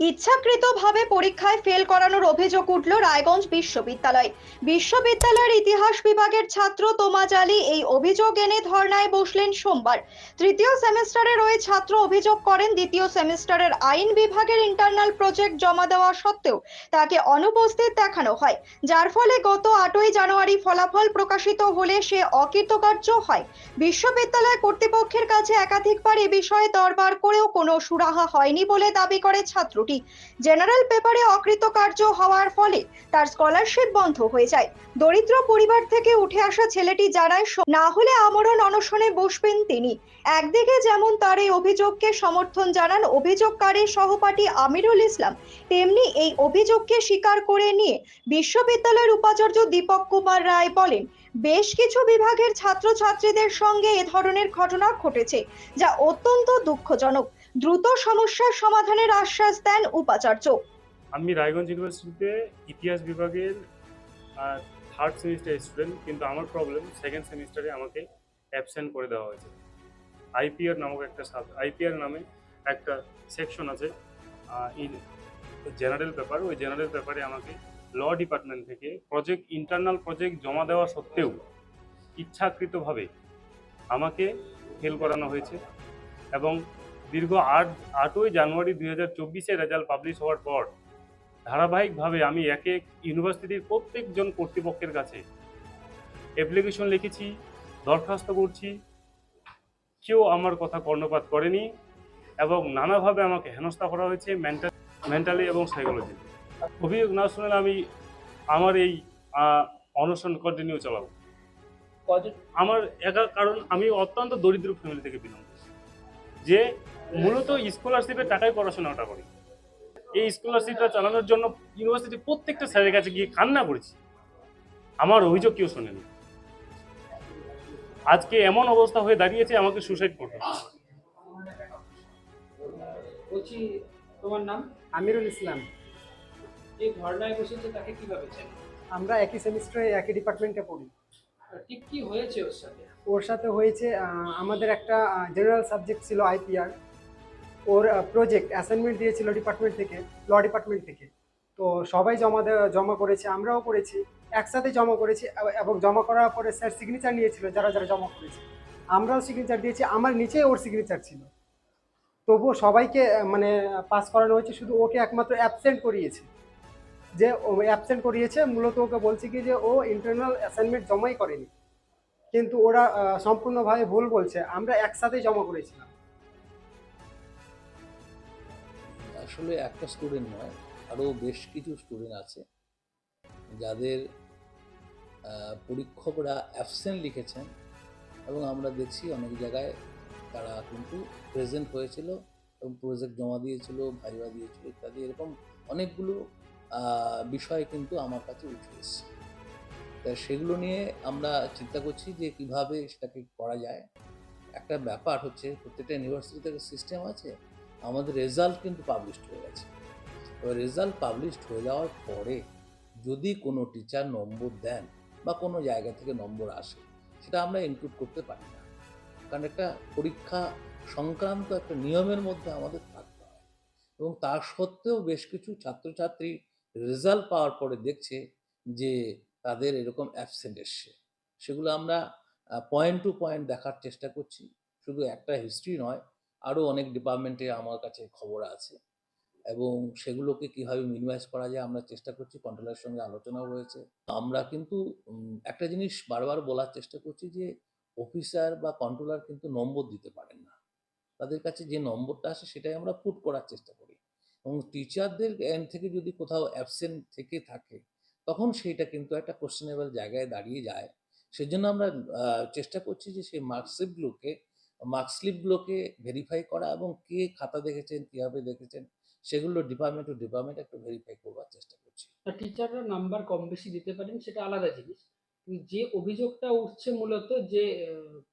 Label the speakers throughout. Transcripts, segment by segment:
Speaker 1: ইচ্ছাকৃতভাবে পরীক্ষায় ফেল করানোর অভিযোগ উঠল রায়গঞ্জ বিশ্ববিদ্যালয়। বিশ্ববিদ্যালয়ের ইতিহাস বিভাগের ছাত্র তোমাজ আলী এই অভিযোগ এনে ধর্নায় বসলেন সোমবার। তৃতীয় সেমিস্টারের ওই ছাত্র অভিযোগ করেন, দ্বিতীয় সেমিস্টারের আইন বিভাগের ইন্টারনাল প্রজেক্ট জমা দেওয়া সত্ত্বেও তাকে অনুপস্থিত দেখানো হয়, যার ফলে গত আটই জানুয়ারি ফলাফল প্রকাশিত হলে সে অকৃতকার্য হয়। বিশ্ববিদ্যালয় কর্তৃপক্ষের কাছে একাধিকবার এ বিষয়ে দরবার করেও কোনো সুরাহা হয়নি বলে দাবি করে ছাত্রটি জেনারেল পেপারে অকৃতকার্য হওয়ার ফলে তার স্কলারশিপ বন্ধ হয়ে যায়। দরিদ্র পরিবার থেকে উঠে আসা ছেলেটি জানায় না হলে আমরণ অনশনে বসবেন তিনি। একদিকে যেমন তার এই অভিযোগকে সমর্থন জানান অভিযোগকারীর সহপাঠী আমিরুল ইসলাম, তেমনি এই অভিযোগকে স্বীকার করে নিয়ে বিশ্ববিদ্যালয়ের উপাচার্য দীপক কুমার রায় বলেন, বেশ কিছু বিভাগের ছাত্রছাত্রীদের সঙ্গে এ ধরনের ঘটনা ঘটেছে, যা অত্যন্ত দুঃখজনক। দ্রুত সমস্যার সমাধানের আশ্বাস দেন উপাচার্য।
Speaker 2: আমি রায়গঞ্জ ইউনিভার্সিটিতে ইতিহাস বিভাগের থার্ড সেমিস্টার স্টুডেন্ট কিন্তু আমার প্রবলেম সেকেন্ড সেমিস্টারে আমাকে অ্যাবসেন্ট করে দেওয়া হয়েছে। আইপিআর নামক একটা সাব আইপিআর নামে একটা সেকশন আছে ইন জেনারেল পেপার ওই জেনারেল পেপারে আমাকে ল ডিপার্টমেন্ট থেকে প্রজেক্ট ইন্টারনাল প্রজেক্ট জমা দেওয়া সত্ত্বেও ইচ্ছাকৃতভাবে আমাকে ফেল করানো হয়েছে এবং দীর্ঘ আট আটই জানুয়ারি দুই হাজার চব্বিশে রেজাল্ট পাবলিশ হওয়ার পর ধারাবাহিকভাবে আমি এক এক ইউনিভার্সিটির প্রত্যেকজন কর্তৃপক্ষের কাছে অ্যাপ্লিকেশন লিখেছি দরখাস্ত করছি। কেউ আমার কথা কর্ণপাত করেনি এবং নানাভাবে আমাকে হেনস্থা করা হয়েছে মেন্টাল মেন্টালি এবং সাইকোলজি অভিযোগ না শুনলে আমি আমার এই অনশন কন্টিনিউ চালাবো। আমার একা কারণ আমি অত্যন্ত দরিদ্র ফ্যামিলি থেকে বিলং করি। যে মূলত স্কলারশিপের টাকায় পড়াশোনাটা করি। এই স্কলারশিপটা চালানোর জন্য ইউনিভার্সিটি প্রত্যেকটা স্যারের কাছে গিয়ে কান্না করেছি। আমার অভিযোগ কেউ শোনেনি। আজকে এমন অবস্থা হয়ে দাঁড়িয়েছে আমাকে সুসাইড করতে
Speaker 3: বলছি তোমার নাম?
Speaker 4: আমিরুল ইসলাম।
Speaker 3: যে বসেছে তাকে কীভাবে চেন
Speaker 4: আমরা একই সেমিস্টারে একই ডিপার্টমেন্টে পড়ি।
Speaker 3: ঠিক কি হয়েছে ওর সাথে?
Speaker 4: ওর সাথে হয়েছে আমাদের একটা জেনারেল সাবজেক্ট ছিল আইপিআর ওর প্রজেক্ট অ্যাসাইনমেন্ট দিয়েছিল ডিপার্টমেন্ট থেকে ল ডিপার্টমেন্ট থেকে। তো সবাই জমা জমা করেছে, আমরাও করেছি, একসাথে জমা করেছি এবং জমা করার পরে স্যার সিগনেচার নিয়েছিল, যারা যারা জমা করেছে। আমরাও সিগনেচার দিয়েছি, আমার নিচে ওর সিগনেচার ছিল। তবুও সবাইকে মানে পাস করানো হয়েছে, শুধু ওকে একমাত্র অ্যাবসেন্ট করিয়েছে। যে অ্যাবসেন্ট করিয়েছে, মূলত ওকে বলছে কি যে ও ইন্টারনাল অ্যাসাইনমেন্ট জমাই করেনি। কিন্তু ওরা সম্পূর্ণভাবে ভুল বলছে। আমরা একসাথে জমা করেছিলাম।
Speaker 5: আসলে একটা স্টুডেন্ট নয় আরও বেশ কিছু স্টুডেন্ট আছে, যাদের পরীক্ষকরা অ্যাবসেন্ট লিখেছেন এবং আমরা দেখছি অনেক জায়গায় তারা কিন্তু প্রেজেন্ট হয়েছিল এবং প্রজেক্ট জমা দিয়েছিল, ভাইবা দিয়েছিল ইত্যাদি, এরকম অনেকগুলো বিষয় কিন্তু আমার কাছে উঠে এসেছে। সেগুলো নিয়ে আমরা চিন্তা করছি যে কীভাবে সেটাকে করা যায়। একটা ব্যাপার হচ্ছে প্রত্যেকটা ইউনিভার্সিটিতে একটা সিস্টেম আছে, আমাদের রেজাল্ট কিন্তু পাবলিশড হয়ে গেছে। এবার রেজাল্ট পাবলিশড হয়ে যাওয়ার পরে যদি কোনো টিচার নম্বর দেন বা কোনো জায়গা থেকে নম্বর আসে, সেটা আমরা ইনক্লুড করতে পারি না। কারণ একটা পরীক্ষা সংক্রান্ত একটা নিয়মের মধ্যে আমাদের থাকতে হয়। এবং তার সত্ত্বেও বেশ কিছু ছাত্রছাত্রী রেজাল্ট পাওয়ার পরে দেখছে যে তাদের এরকম অ্যাবসেন্ট এসছে। সেগুলো আমরা পয়েন্ট টু পয়েন্ট দেখার চেষ্টা করছি। শুধু একটা হিস্ট্রি নয়, আরও অনেক ডিপার্টমেন্টে আমার কাছে খবর আছে। এবং সেগুলোকে কীভাবে মিনিমাইজ করা যায় আমরা চেষ্টা করছি কন্ট্রোলের সঙ্গে আলোচনাও হয়েছে আমরা কিন্তু একটা জিনিস বারবার বলার চেষ্টা করছি যে অফিসার বা কন্ট্রোলার কিন্তু নম্বর দিতে পারেন না। তাদের কাছে যে নম্বরটা আসে সেটাই আমরা পুট করার চেষ্টা করি। এবং টিচারদের এন্ড থেকে যদি কোথাও অ্যাবসেন্ট থেকে থাকে তখন সেইটা কিন্তু একটা কোশ্চেনেবল জায়গায় দাঁড়িয়ে যায়। সেজন্য আমরা চেষ্টা করছি যে সেই মার্কশিটগুলোকে মার্কস্লিপগুলোকে ভেরিফাই করা এবং কে খাতা দেখেছেন কীভাবে দেখেছেন সেগুলো ডিপার্টমেন্ট টু ডিপার্টমেন্ট একটু ভেরিফাই করবার চেষ্টা করছি।
Speaker 3: টিচাররা নাম্বার কম বেশি দিতে পারেন সেটা আলাদা জিনিস। যে অভিযোগটা উঠছে মূলত যে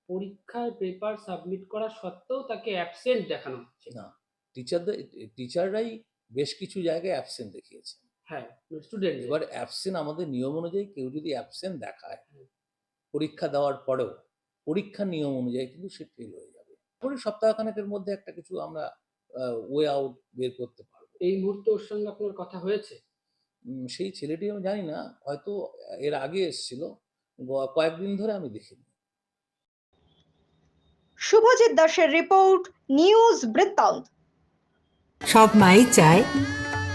Speaker 3: পরীক্ষায় পেপার সাবমিট করা সত্ত্বেও তাকে অ্যাবসেন্ট দেখানো হচ্ছে।
Speaker 5: না টিচারদের টিচাররাই বেশ কিছু জায়গায় অ্যাবসেন্ট দেখিয়েছে
Speaker 3: হ্যাঁ স্টুডেন্ট
Speaker 5: এবার অ্যাবসেন্ট আমাদের নিয়ম অনুযায়ী কেউ যদি অ্যাবসেন্ট দেখায় পরীক্ষা দেওয়ার পরেও পরীক্ষার নিয়ম অনুযায়ী কিন্তু সে ফেল হয়ে যাবে। পরে সপ্তাহখানেকের মধ্যে একটা কিছু আমরা ওয়ে আউট বের করতে পারব।
Speaker 3: এই মুহূর্তে ওর সঙ্গে আপনার কথা হয়েছে?
Speaker 5: সেই ছেলেটি আমি জানি না হয়তো এর আগে এসেছিল কয়েকদিন ধরে আমি দেখিনি।
Speaker 1: শুভজিৎ দাসের রিপোর্ট নিউজ বৃত্তান্ত।
Speaker 6: সব মাই চায়